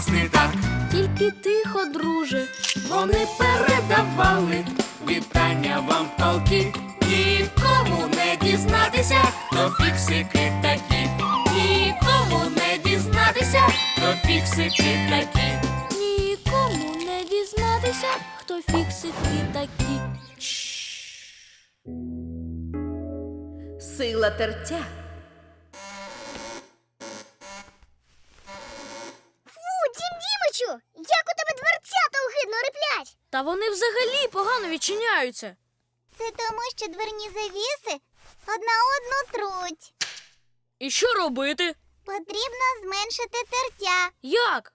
нас не так. Тільки тихо, друже. Вони передавали вітання вам полки. Нікому не дізнатися, хто фіксики такі. Нікому не дізнатися, хто фіксики такі. Нікому не дізнатися, хто фіксики такі. Сила тертя. Та вони взагалі погано відчиняються. Це тому, що дверні завіси одна одну труть. І що робити? Потрібно зменшити тертя, Як?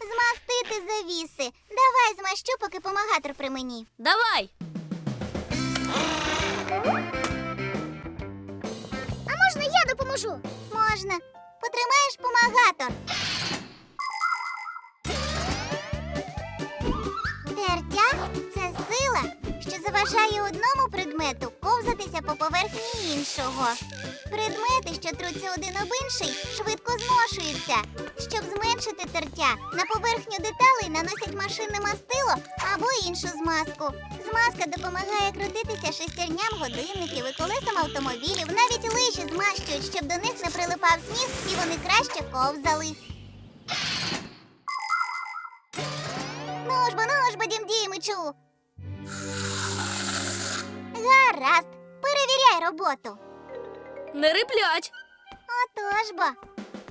змастити завіси. Давай змащу, поки помагатор при мені. Давай! А можна я допоможу? Можна. Потримаєш помагатор. Заважає одному предмету ковзатися по поверхні іншого. Предмети, що труться один об інший, швидко зношуються. Щоб зменшити тертя, на поверхню деталей наносять машинне мастило або іншу змазку. Змазка допомагає крутитися шестерням годинників і колесам автомобілів. Навіть лижі змащують, щоб до них не прилипав сніг і вони краще ковзали. Гаразд, перевіряй роботу. Не риплять. Отож бо.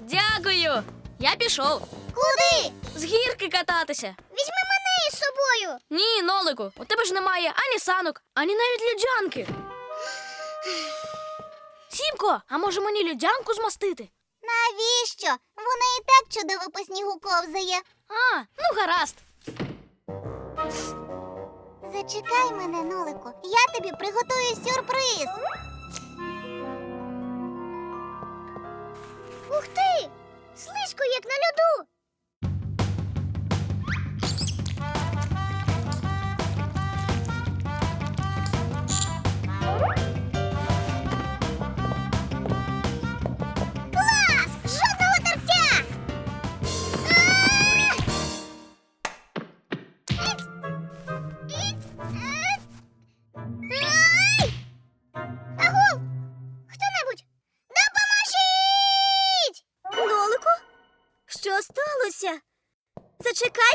Дякую. Я пішов. Куди? З гірки кататися. Візьми мене із собою. Ні, Нолику, у тебе ж немає ані санок, ані навіть людянки. Сімко, а може мені людянку змастити? Навіщо? Вона і так чудово по снігу ковзає. А, ну гаразд. Зачекай мене, Нолику. Я тобі приготую сюрприз. Ух ти!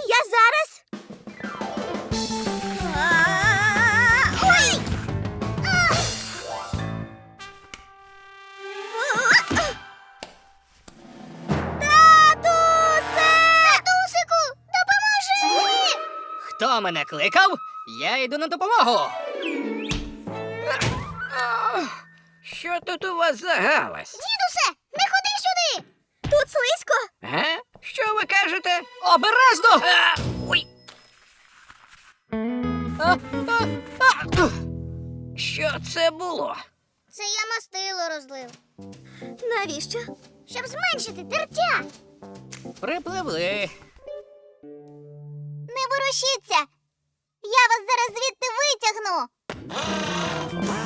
Я зараз. А, Ой! А! А! Татусе! Татусику, допоможи! Хто мене кликав? Я йду на допомогу. Що тут у вас за галас? Дідусе, не ходи сюди! Тут слизько. Що ви кажете? Обережно! А, ой. А, а, а. Що це було? Це я мастило розлив. Навіщо? Щоб зменшити тертя. Припливли. Не ворушіться. Я вас зараз звідти витягну.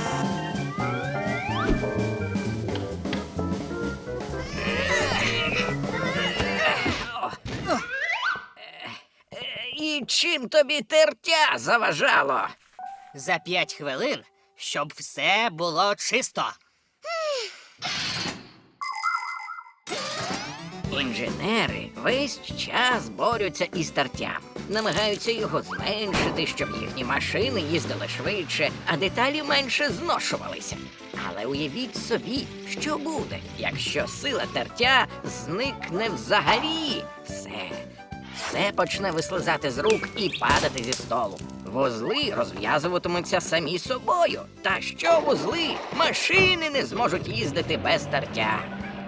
чим тобі тертя заважало? За п'ять хвилин, щоб все було чисто. Інженери весь час борються із тертям, намагаються його зменшити, щоб їхні машини їздили швидше, а деталі менше зношувалися. Але уявіть собі, що буде, якщо сила тертя зникне взагалі. Все, все почне вислизати з рук і падати зі столу. Вузли розв'язуватимуться самі собою. Та що вузли? Машини не зможуть їздити без тертя.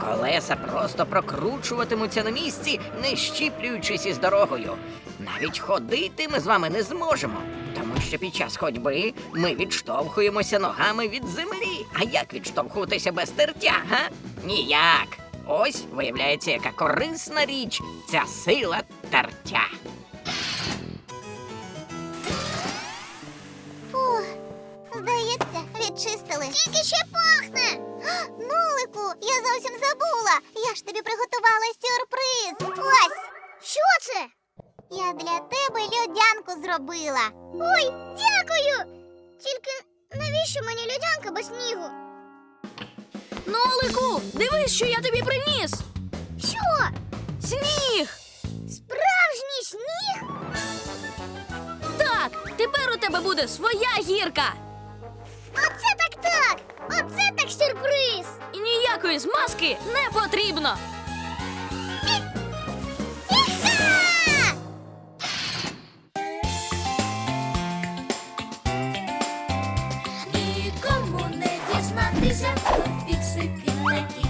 Колеса просто прокручуватимуться на місці, не щіплюючись із дорогою. Навіть ходити ми з вами не зможемо, тому що під час ходьби ми відштовхуємося ногами від землі. А як відштовхуватися без тертя, га? Ніяк. Ось виявляється, яка корисна річ ця сила тертя. Фух, здається, відчистили. Тільки ще пахне. А, Нолику, я зовсім забула. Я ж тобі приготувала сюрприз. Ось. Що це? Я для тебе льодянку зробила. Ой, дякую! Тільки навіщо мені льодянка без снігу? Ну, Нолику, дивись, що я тобі приніс. Що? Сніг! Справжній сніг? Так, тепер у тебе буде своя гірка. Оце так так! Оце так сюрприз! І ніякої змазки не потрібно. Іха! Не дізнатися. sick in the game.